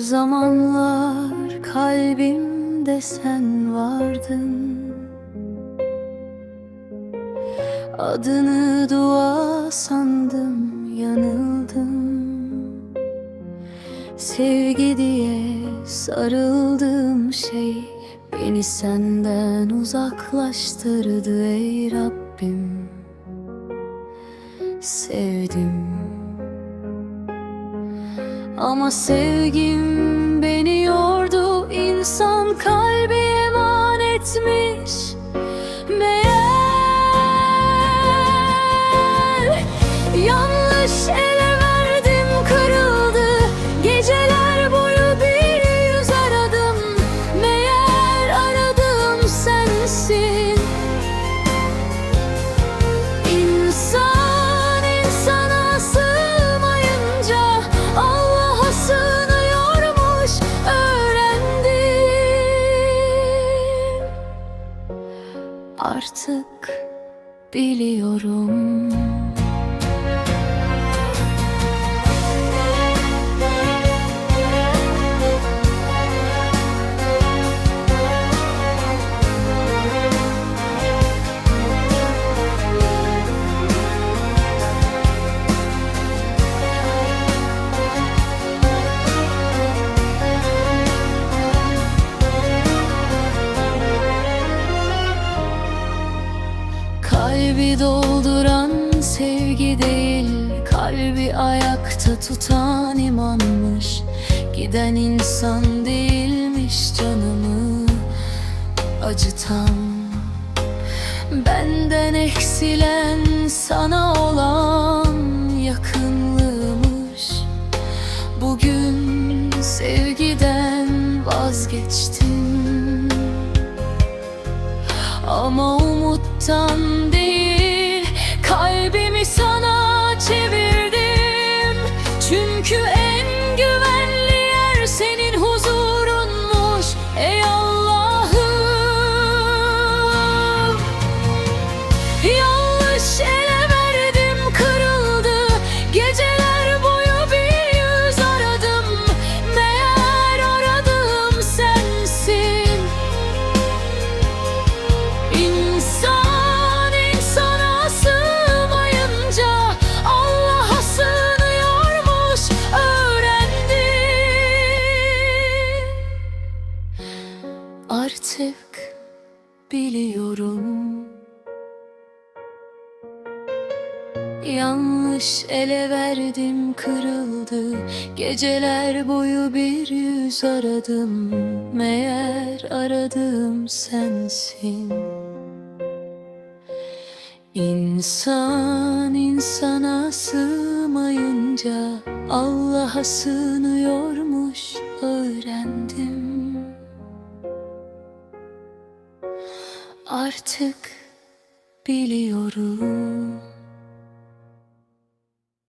zamanlar kalbimde sen vardın. Adını dua sandım yanıldım. Sevgi diye sarıldığım şey Beni senden uzaklaştırdı ey Rabbim. Sevdim ama sevgim beni yordu insan kalbi emanetmiş Meğer yanlış ele Artık biliyorum Kalbi dolduran sevgi değil Kalbi ayakta tutan imanmış. Giden insan değilmiş canımı acıtan. Benden eksilen sana olan yakınlığımış. Bugün sevgiden vazgeçtim. Ama umuttan değil çevirdim. Çünkü Artık biliyorum. Yanlış ele verdim kırıldı. Geceler boyu bir yüz aradım. Meğer aradığım sensin. İnsan insana sığmayınca Allah'a sığınıyormuş öğrendim Artık biliyorum